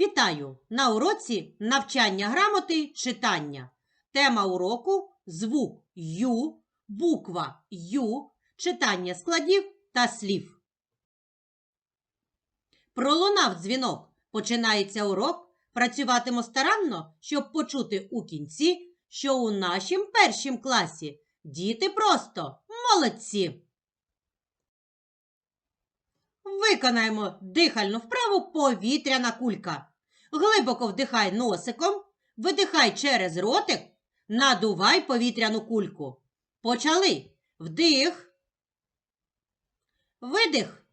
Вітаю! На уроці навчання грамоти читання. Тема уроку звук Ю, буква Ю, читання складів та слів. Пролунав дзвінок. Починається урок. Працюватимо старанно, щоб почути у кінці, що у нашім першім класі діти просто молодці. Виконаємо дихальну вправу повітряна кулька. Глибоко вдихай носиком, видихай через ротик, надувай повітряну кульку. Почали. Вдих. Видих.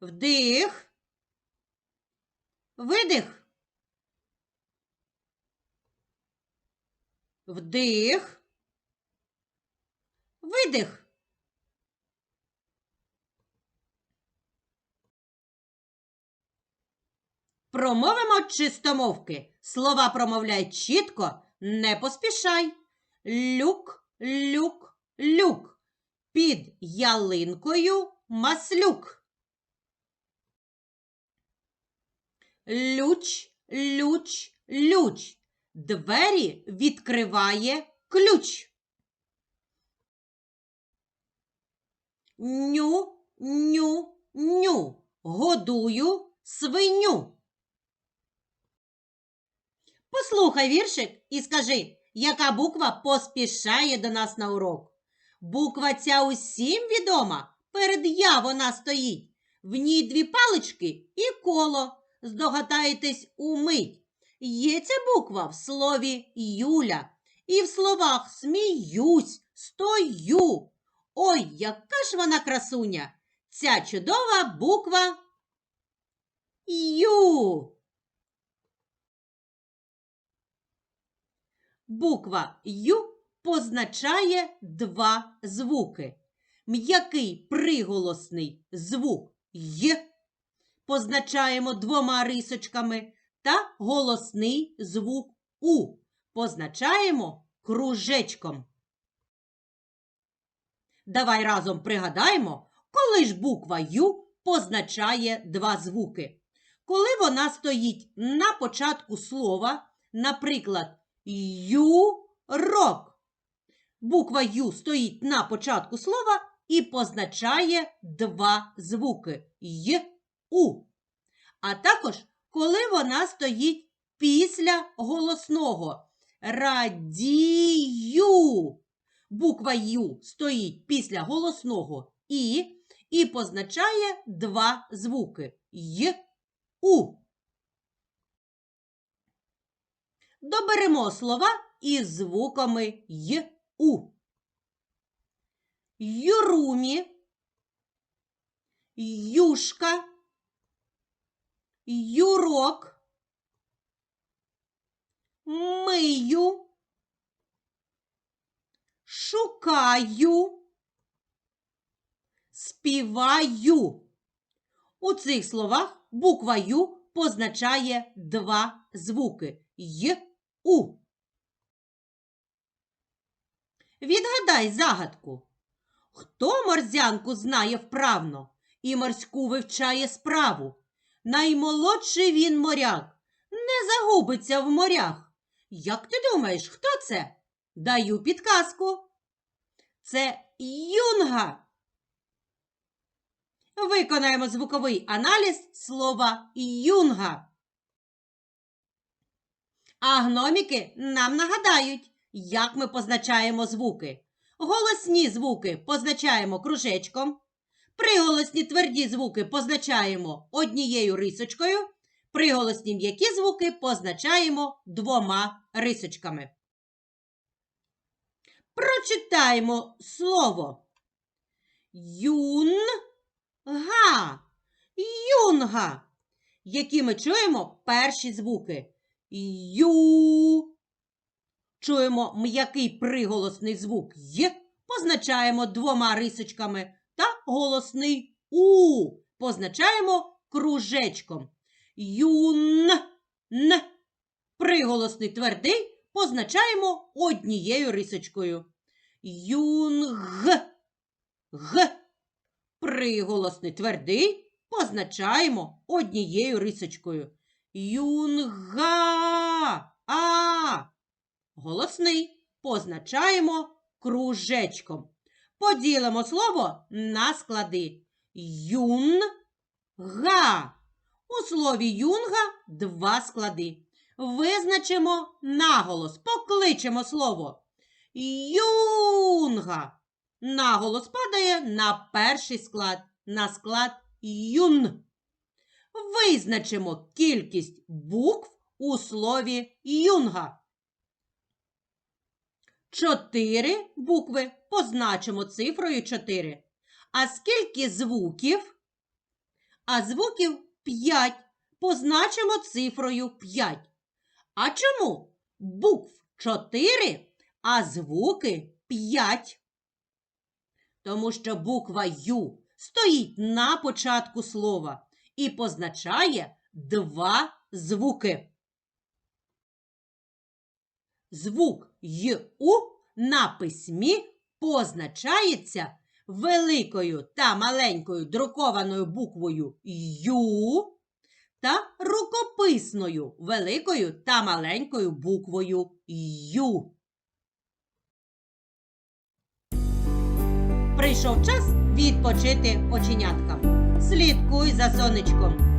Вдих. Видих. Вдих. Видих. Промовимо чистомовки. Слова промовляй чітко, не поспішай. Люк, люк, люк. Під ялинкою маслюк. Люч, люч, люч. Двері відкриває ключ. Ню, ню, ню. Годую свиню. Послухай віршик і скажи, яка буква поспішає до нас на урок. Буква ця усім відома. Перед я вона стоїть. В ній дві палички і коло. Здогадаєтесь умить. Є ця буква в слові Юля. І в словах сміюсь, стою. Ой, яка ж вона красуня! Ця чудова буква Ю. Буква Ю позначає два звуки. М'який приголосний звук Й позначаємо двома рисочками та голосний звук У позначаємо кружечком. Давай разом пригадаємо, коли ж буква Ю позначає два звуки. Коли вона стоїть на початку слова, наприклад, юрок. Буква Ю стоїть на початку слова і позначає два звуки Й, У. А також, коли вона стоїть після голосного радію. Буква Ю стоїть після голосного І і позначає два звуки Й, У. Доберемо слова із звуками Й, У. Юрумі, юшка, юрок, мию, шукаю, співаю. У цих словах буква Ю позначає два звуки Й, У. Відгадай загадку. Хто морзянку знає вправно і морську вивчає справу? Наймолодший він моряк, не загубиться в морях. Як ти думаєш, хто це? Даю підказку. Це юнга. Виконаємо звуковий аналіз слова юнга. А гноміки нам нагадають, як ми позначаємо звуки. Голосні звуки позначаємо кружечком. Приголосні тверді звуки позначаємо однією рисочкою. Приголосні м'які звуки позначаємо двома рисочками. Прочитаємо слово юнга. Юнга. Які ми чуємо перші звуки. Ю. Чуємо м'який приголосний звук Й, позначаємо двома рисочками та голосний У позначаємо кружечком. Юн. Н. Приголосний твердий позначаємо однією рисочкою. Юнг. Г. Приголосний твердий позначаємо однією рисочкою. Юнга. А. Голосний позначаємо кружечком. Поділимо слово на склади. Юн-га. У слові юнга два склади. Визначимо наголос, покличемо слово. Юнга. Наголос падає на перший склад, на склад юн. Визначимо кількість букв у слові юнга. Чотири букви позначимо цифрою 4. А скільки звуків? А звуків 5 позначимо цифрою 5. А чому букв 4, а звуки 5? Тому що буква Ю стоїть на початку слова і позначає два звуки. Звук ю на письмі позначається великою та маленькою друкованою буквою Ю та рукописною великою та маленькою буквою Ю. Прийшов час відпочити оченяткам. Слідкуй за сонечком.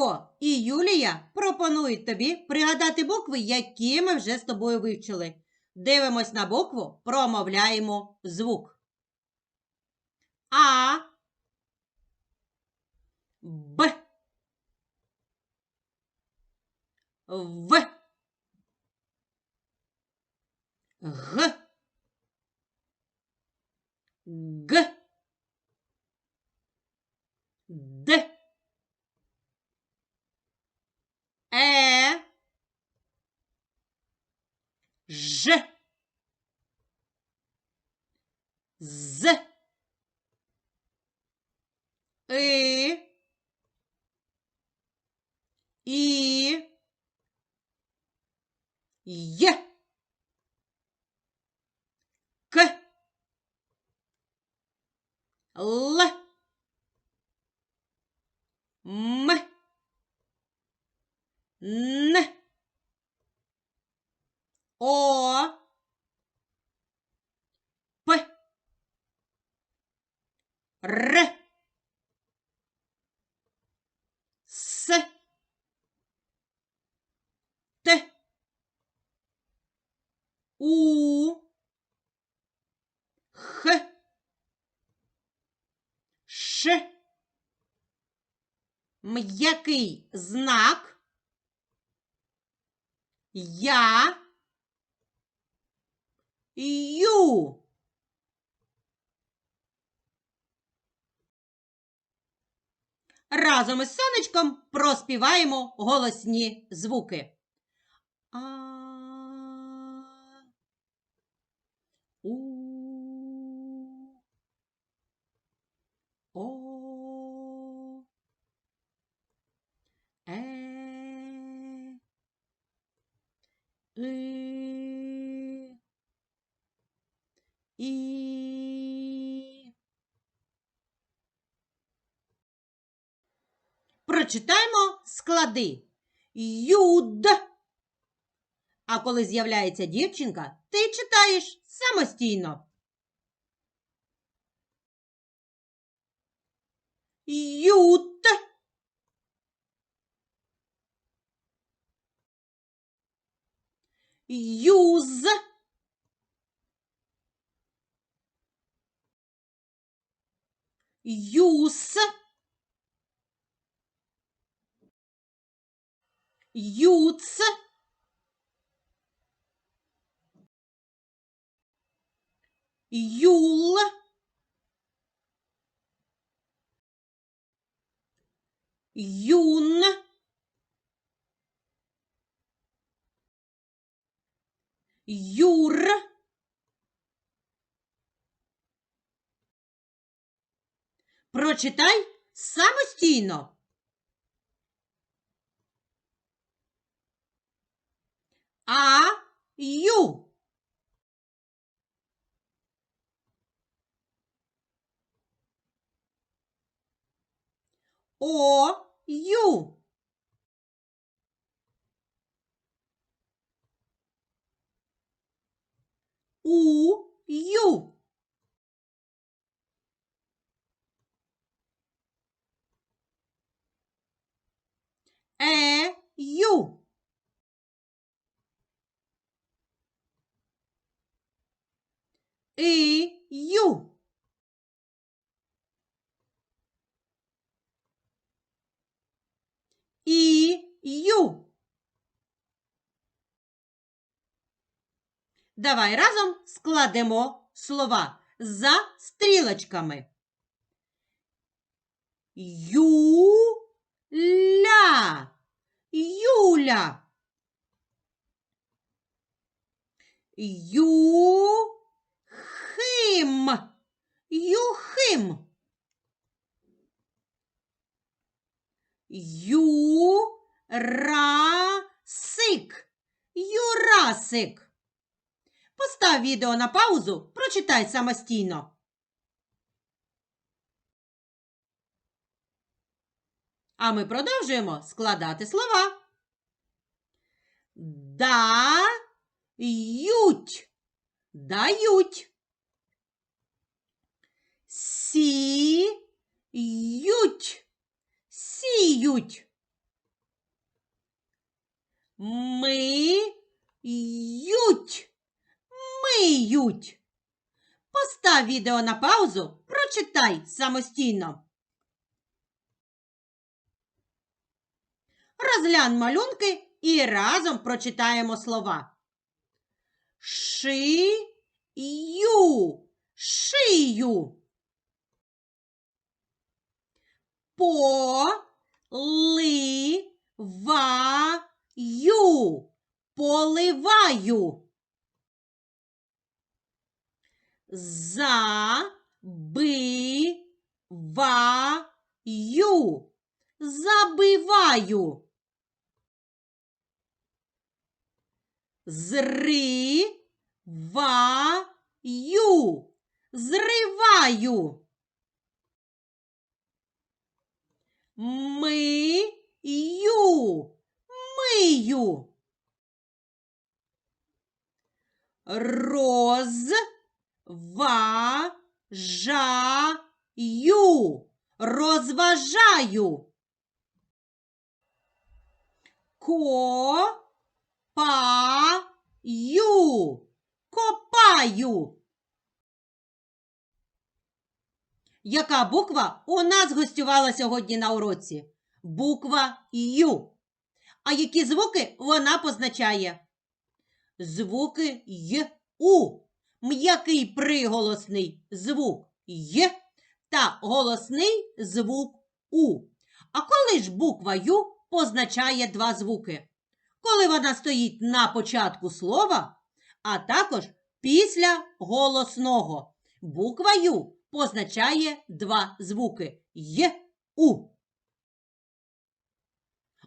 Юрко і Юлія пропонують тобі пригадати букви, які ми вже з тобою вивчили. Дивимось на букву, промовляємо звук. А. Б. В. Г. Д. Е. Ж. З. И. И. Є. Р. С. Т. У. Х. Ш. М'який знак. Я. Ю. Разом із сонечком проспіваємо голосні звуки. А. У. О. Е. И. І. прочитаємо склади. Юд. А коли з'являється дівчинка, ти читаєш самостійно. Ют. Юз. Юс. Юц. Юл. Юн. Юр. Прочитай самостійно. А ю. О ю. У ю. Е ю. И ю. І ю. Давай разом складемо слова за стрілочками. Ю-ля. Юля. Ю-хим. Юхим. Юрасик. Юрасик. Постав відео на паузу, прочитай самостійно. А ми продовжуємо складати слова. Дають. Дають. Сіють. Сіють. Миють. Миють. Постав відео на паузу, прочитай самостійно. Розглянь малюнки і разом прочитаємо слова. Шию, шию. Поливаю, поливаю. Забиваю, забиваю. Зриваю, зриваю. Мию, мию. Розважаю, розважаю. Копаю, копаю. Яка буква у нас гостювала сьогодні на уроці? Буква Ю. А які звуки вона позначає? Звуки Й. М'який приголосний звук Й та голосний звук У. А коли ж буква Ю позначає два звуки? Коли вона стоїть на початку слова, а також після голосного. Буква Ю позначає два звуки Й У.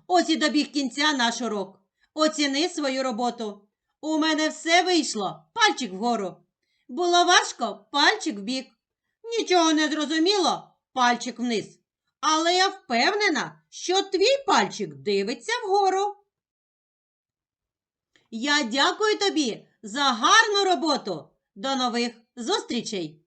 Ось і добіг кінця наш урок. Оціни свою роботу. У мене все вийшло. Пальчик вгору. Було важко пальчик вбік. Нічого не зрозуміло, пальчик вниз. Але я впевнена, що твій пальчик дивиться вгору. Я дякую тобі за гарну роботу. До нових зустрічей!